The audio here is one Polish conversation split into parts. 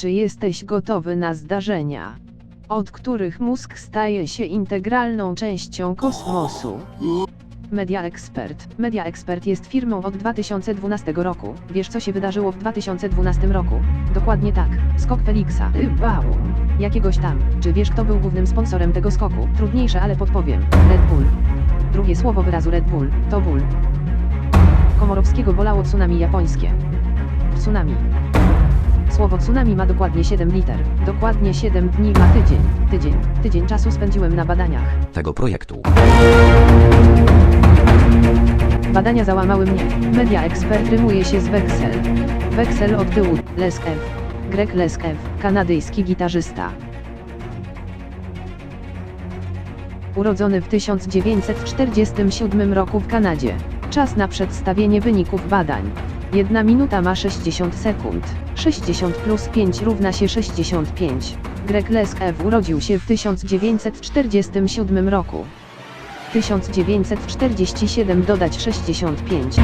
Czy jesteś gotowy na zdarzenia, od których mózg staje się integralną częścią kosmosu? Media Expert. Media Expert jest firmą od 2012 roku. Wiesz co się wydarzyło w 2012 roku? Dokładnie tak. Skok Felixa. Wow. Jakiegoś tam. Czy wiesz kto był głównym sponsorem tego skoku? Trudniejsze, ale podpowiem. Red Bull. Drugie słowo wyrazu Red Bull to ból. Komorowskiego bolało tsunami japońskie. Tsunami. Słowo tsunami ma dokładnie 7 liter. Dokładnie 7 dni ma tydzień. Tydzień. Tydzień czasu spędziłem na badaniach. tego projektu. Badania załamały mnie. Media ekspert rymuje się z Weksel. Weksel od tyłu. Leskew. Greg Leskew, kanadyjski gitarzysta. Urodzony w 1947 roku w Kanadzie. Czas na przedstawienie wyników badań. Jedna minuta ma 60 sekund. 60 plus 5 równa się 65. Greg Leskew urodził się w 1947 roku. 1947 dodać 65.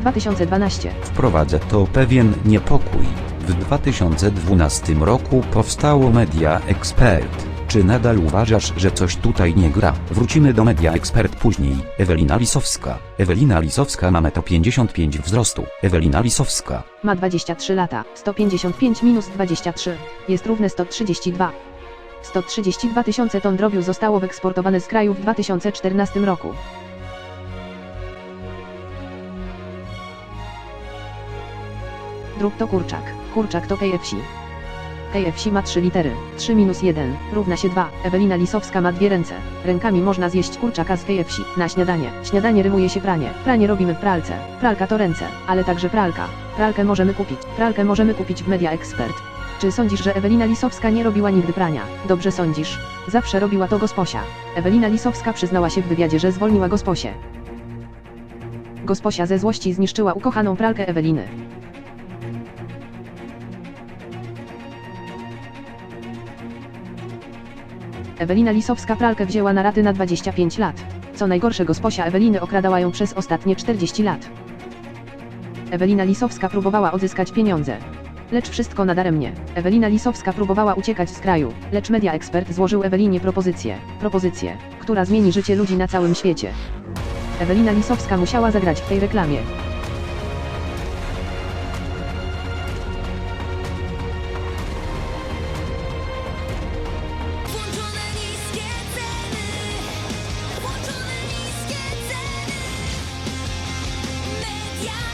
2012. Wprowadzę to pewien niepokój. W 2012 roku powstało Media Expert. Czy nadal uważasz, że coś tutaj nie gra? Wrócimy do Media Expert później. Ewelina Lisowska. Ewelina Lisowska ma 1,55 m wzrostu. Ewelina Lisowska. Ma 23 lata. 155 minus 23 jest równe 132. 132 tysiące ton drobiu zostało wyeksportowane z kraju w 2014 roku. Drób to kurczak. Kurczak to KFC. KFC ma 3 litery. 3 minus 1 równa się 2. Ewelina Lisowska ma dwie ręce. Rękami można zjeść kurczaka z KFC. Na śniadanie. Śniadanie rymuje się pranie. Pranie robimy w pralce. Pralka to ręce, ale także pralka. Pralkę możemy kupić. Pralkę możemy kupić w Media Expert. Czy sądzisz, że Ewelina Lisowska nie robiła nigdy prania? Dobrze sądzisz. Zawsze robiła to gosposia. Ewelina Lisowska przyznała się w wywiadzie, że zwolniła gosposię. Gosposia ze złości zniszczyła ukochaną pralkę Eweliny. Ewelina Lisowska pralkę wzięła na raty na 25 lat. Co najgorsze gosposia Eweliny okradała ją przez ostatnie 40 lat. Ewelina Lisowska próbowała odzyskać pieniądze. Lecz wszystko nadaremnie. Ewelina Lisowska próbowała uciekać z kraju, lecz Media Expert złożył Ewelinie propozycję. Propozycję, która zmieni życie ludzi na całym świecie. Ewelina Lisowska musiała zagrać w tej reklamie. Yeah.